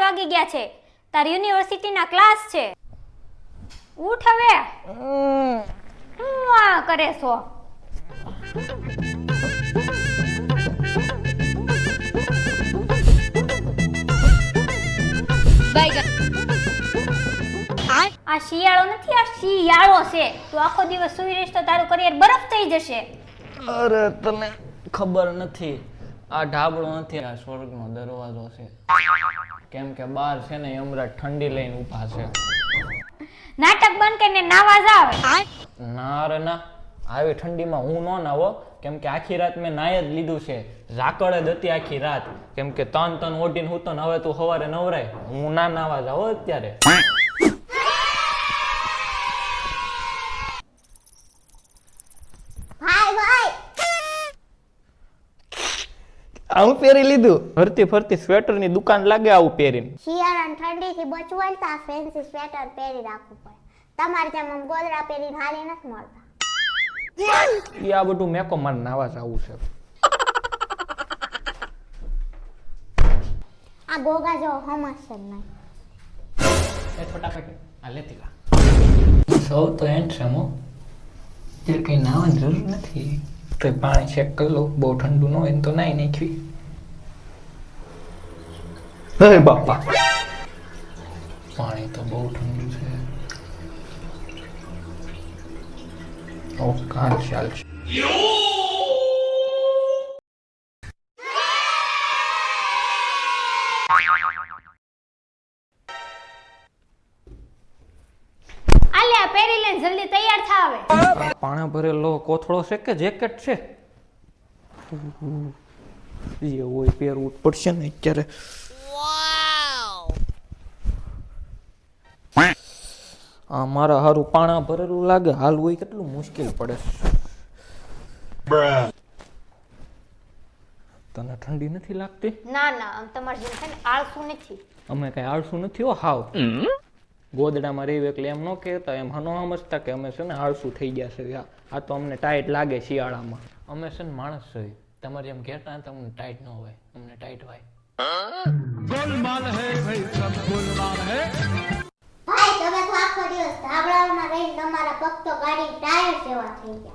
વાગી ગયા છે. તાર યુનિવર્સિટીના ક્લાસ છે. ઉઠ હવે. હું આ કરે છો? આ શિયાળો નથી આ શિયાળો છે. તું આખો દિવસ સુઈ રહીશ તો તારું કરિયર બરફ થઈ જશે. અરે તને ખબર નથી. આ ઢાબળો નથી આ સ્વર્ગનો દરવાજો છે. કેમ કે બહાર છે ને યમરાજ ઠંડી લઈને ઊભા છે. નાટક બંધ કરીને નાવા જાવ ના રે ના આવી ઠંડીમાં હું ન નાવો કેમ કે આખી રાત મેં નાય જ લીધું છે. ઝાકળ જ હતી આખી રાત. કેમ કે તન તન ઓઢીને હું તો હવે તું સવારે નવરાય. હું ના નાવા જાવ અત્યારે ભાઈ ભાઈ આવું પહેરી લીધું? ફરતી ફરતી સ્વેટરની દુકાન લાગે આવું પહેરીને. શિયાળાની ઠંડીથી બચવું ને તો આ ફેન્સી સ્વેટર પહેરી રાખવું પડે. તમારે જેમ આમ ગોદડા પહેરીને હાલી નથી મળતા. એ આ બધું મેકો મારે નાવા જવું છે. આ ગોગા જો જ નહીં. એ ફટાફટ આ લેતી લા. સૌ તો હેન્ડસમ હો. ત્યારે કઈ નાવાની જરૂર નથી. તો પાણી ચેક કરી લો. બહુ ઠંડુ ન હોય તો નાઈ નાખવી. હે બાપા. પાણી તો બહુ ઠંડુ છે. ઓ કાન ચાલ પહેરી લઈને જલ્દી તૈયાર થા આવે પાણા ભરેલો કોથળો છે કે જેકેટ છે? જે હોય પહેરવું પડશે ને અત્યારે. આ મારા હારું પાણા ભરેલું લાગે હાલ હોય કેટલું મુશ્કેલ પડે. તને ઠંડી નથી લાગતી? ના ના તમારે જેમ છે ને આળસુ નથી. અમે કઈ આળસુ નથી હો હાવ. ગોદડામાં રહી એટલે એમ ન કહેતા એમ હનો સમજતા કે અમે છે ને આળસુ થઈ ગયા છે. આ- આ તો અમને ટાઈટ લાગે શિયાળામાં. અમે છે ને માણસ છે. તમારે જેમ કહેતા તમને ટાઈટ ન હોય અમને ટાઈટ હોય. ભાઈ તમે તો આખો દિવસ ધાબળામાં રહીને તમારા પગ તો ગાડી ટાયર જેવા થઈ ગયા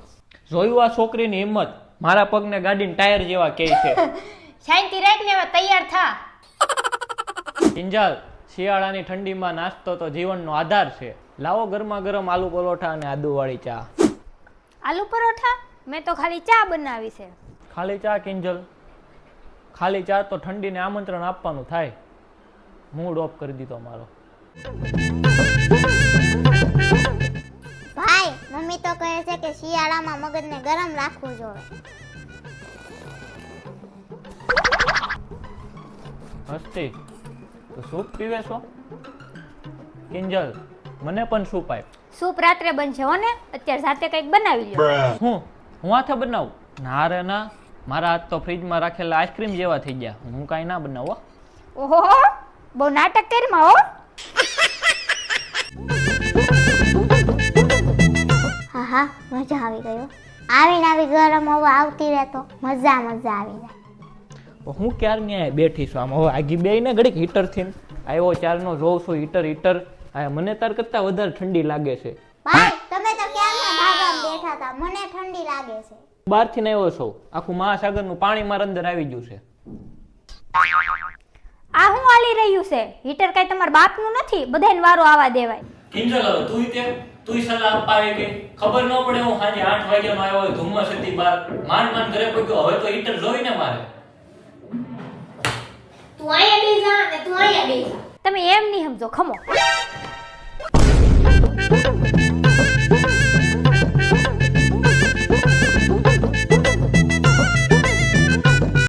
જોયું આ છોકરીની હિંમત? મારા પગને ગાડીને ટાયર જેવા કહે છે. શાંતિ રાખને તૈયાર થા. કિંજલ શિયાળાની ઠંડીમાં નાસ્તો તો જીવનનો આધાર છે. લાવો ગરમા ગરમ આલુ પરોઠા અને આદુવાળી ચા. આલુ પરોઠા? મેં તો ખાલી ચા બનાવી છે. ખાલી ચા કિંજલ? ખાલી ચા તો ઠંડીને આમંત્રણ આપવાનું થાય. મૂડ ઓફ કરી દીધો મારો. ભાઈ મમ્મી તો કહે છે કે શિયાળામાં મગજને ગરમ રાખવું જોઈએ. હસ્તી સૂપ પીવે છો? કિંજલ મને પણ સૂપ આપ સૂપ રાત્રે બનશે હો ને? અત્યારે સાથે કંઈક બનાવી લો હું? હું હાથે બનાવું? ના રે ના. મારા હાથ તો ફ્રીજમાં રાખેલા આઈસ્ક્રીમ જેવા થઈ ગયા. હું કાંઈ ના બનાવો ઓહો બહુ નાટક કરીમાં હો. હા હા મજા આવી ગયો આવીને આવી ગરમ હવા આવતી રહે તો મજા મજા આવી જાય. હું ક્યારની ન્યાય બેઠી છું? આમ હવે આગી બે ને ઘડીક હીટરથી આવ્યો ચારનો જોઉં છું હીટર હીટર. આ મને તાર કરતા વધારે ઠંડી લાગે છે. ભાઈ તમે તો ક્યારના ધાબામાં બેઠા હતા? મને ઠંડી લાગે છે. બહારથી ને આવ્યો છું. આખું મહાસાગરનું પાણી મારા અંદર આવી ગયું છે. આ હું આલી રહ્યું છે? હીટર કઈ તમારા બાપનું નથી? બધાને વારો આવા દેવાય. કિંજલ હવે તું તે તું સલાહ આપવા આવી ગઈ ખબર ન પડે હું સાંજે આઠ વાગ્યાનો આવ્યો ધુમ્મસ હતી બાર. માંડ માંડ ઘરે પહોંચ્યો. હવે તો હીટર જોઈને મારે. તું અહીંયા બેસા અને તું અહીંયા બેસા. તમે એમ નહીં સમજો ખમો.